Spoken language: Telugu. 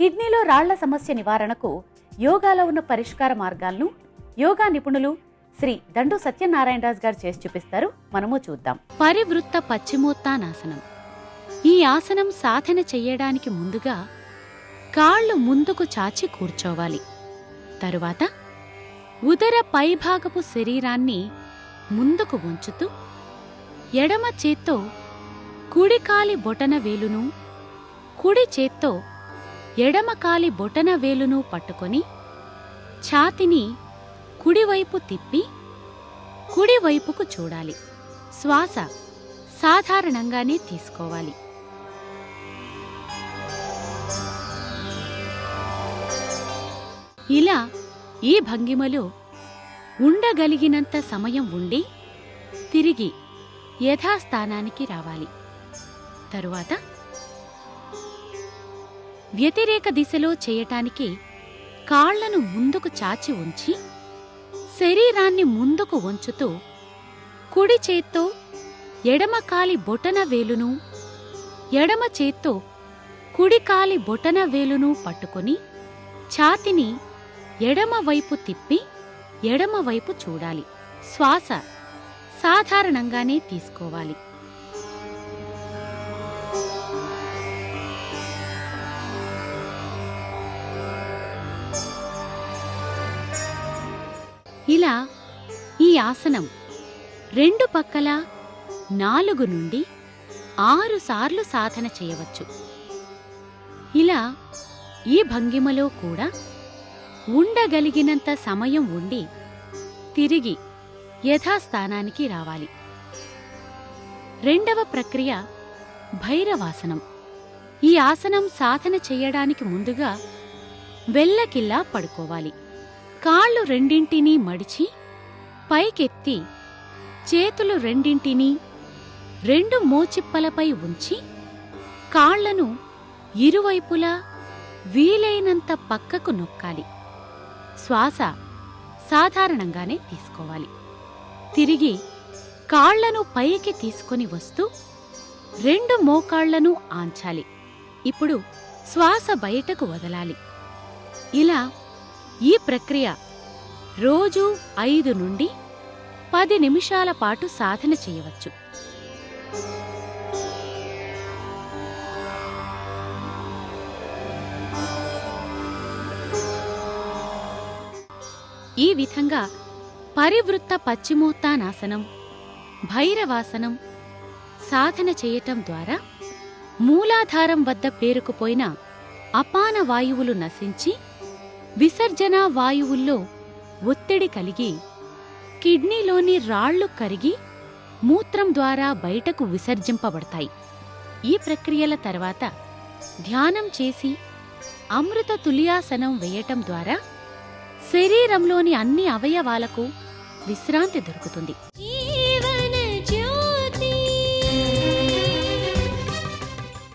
కిడ్నీలో రాళ్ళ సమస్య నివారణకు యోగాలో ఉన్న పరిష్కార మార్గాలను యోగా నిపుణులు శ్రీ దండు సత్యనారాయణరాజు గారు చేసి చూపిస్తారు. మనము చూద్దాం. పరివృత్త పశ్చిమోత్తానాసనం ఈ ఆసనం సాధన చెయ్యడానికి ముందుగా కాళ్ళు ముందుకు చాచి కూర్చోవాలి. తరువాత ఉదర పైభాగపు శరీరాన్ని ముందుకు ఉంచుతూ ఎడమ చేత్తో కుడి కాలి బొటన వేలును కుడి చేత్తో ఎడమ కాలి బొటన వేలును పట్టుకొని ఛాతిని కుడివైపు తిప్పి కుడివైపుకు చూడాలి. శ్వాస సాధారణంగానే తీసుకోవాలి. ఇలా ఈ భంగిమలో ఉండగలిగినంత సమయం ఉండి తిరిగి యథాస్థానానికి రావాలి. తరువాత వ్యతిరేక దిశలో చేయటానికి కాళ్ళను ముందుకు చాచి ఉంచి శరీరాన్ని ముందుకు వంచుతూ కుడి చేత్తో ఎడమకాలి బొటన వేలును ఎడమ చేత్తో కుడికాలి బొటన వేలును పట్టుకొని ఛాతిని ఎడమవైపు తిప్పి ఎడమవైపు చూడాలి. శ్వాస సాధారణంగానే తీసుకోవాలి. ఇలా ఈ ఆసనం రెండు పక్కల నాలుగు నుండి ఆరు సార్లు సాధన చేయవచ్చు. ఇలా ఈ భంగిమలో కూడా ఉండగలిగినంత సమయం ఉండి తిరిగి యథాస్థానానికి రావాలి. రెండవ ప్రక్రియ భైరవాసనం. ఈ ఆసనం సాధన చెయ్యడానికి ముందుగా వెల్లకిల్లా పడుకోవాలి. కాళ్ళు రెండింటినీ మడిచి పైకెత్తి చేతులు రెండింటినీ రెండు మోచిప్పలపై ఉంచి కాళ్ళను ఇరువైపులా వీలైనంత పక్కకు నొక్కాలి. శ్వాస సాధారణంగానే తీసుకోవాలి. తిరిగి కాళ్ళను పైకి తీసుకొని వస్తూ రెండు మోకాళ్ళను ఆంచాలి. ఇప్పుడు శ్వాస బయటకు వదలాలి. ఇలా ఈ ప్రక్రియ రోజు ఐదు నుండి పది నిమిషాల పాటు సాధన చేయవచ్చు. ఈ విధంగా పరివృత్త పశ్చిమోత్తానాసనం భైరవాసనం సాధన చేయటం ద్వారా మూలాధారం వద్ద పేరుకుపోయిన అపాన వాయువులు నశించి విసర్జన వాయువుల్లో ఒత్తిడి కలిగి కిడ్నీలోని రాళ్ళు కరిగి మూత్రం ద్వారా బయటకు విసర్జింపబడతాయి. ఈ ప్రక్రియల తర్వాత ధ్యానం చేసి అమృత తులియాసనం వేయటం ద్వారా శరీరంలోని అన్ని అవయవాలకు విశ్రాంతి దొరుకుతుంది. ఈ